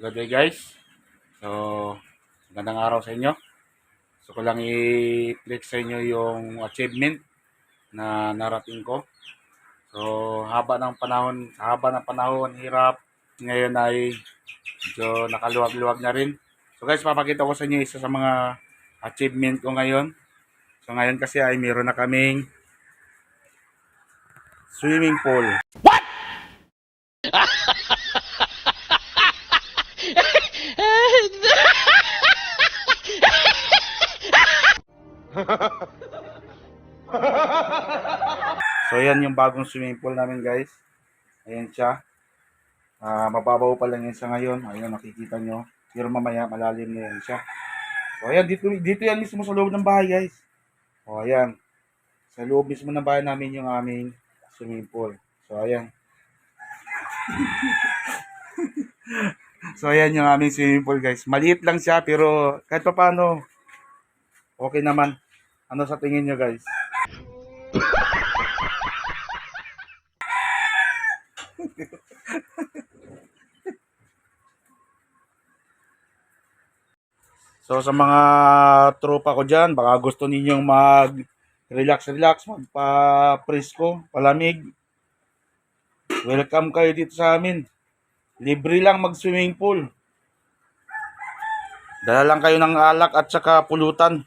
Good day guys. So, magandang araw sa inyo. So, ko lang i-flex sa inyo yung achievement na narating ko. So, haba ng panahon, haba ng panahon, hirap. Ngayon ay medyo nakaluwag-luwag na rin. So guys, papakita ko sa inyo isa sa mga achievement ko ngayon. So ngayon kasi ay meron na kaming swimming pool. So yan yung bagong swimming pool namin guys. Ayan siya. Ah, mababaw pa lang yan sa ngayon. Ayun, nakikita nyo. Pero mamaya, malalim na yan siya. So ayan, dito, dito yan mismo sa loob ng bahay guys. O ayan. Sa loob mismo ng bahay namin yung aming swimming pool. So ayan. so ayan yung aming swimming pool guys. Maliit lang siya pero kahit pa paano, okay naman. Ano sa tingin nyo guys? So sa mga tropa ko dyan, baka gusto ninyong mag relax relax, magpa-presko, palamig. Welcome kayo dito sa amin. Libre lang mag swimming pool. Dala lang kayo ng alak at saka pulutan.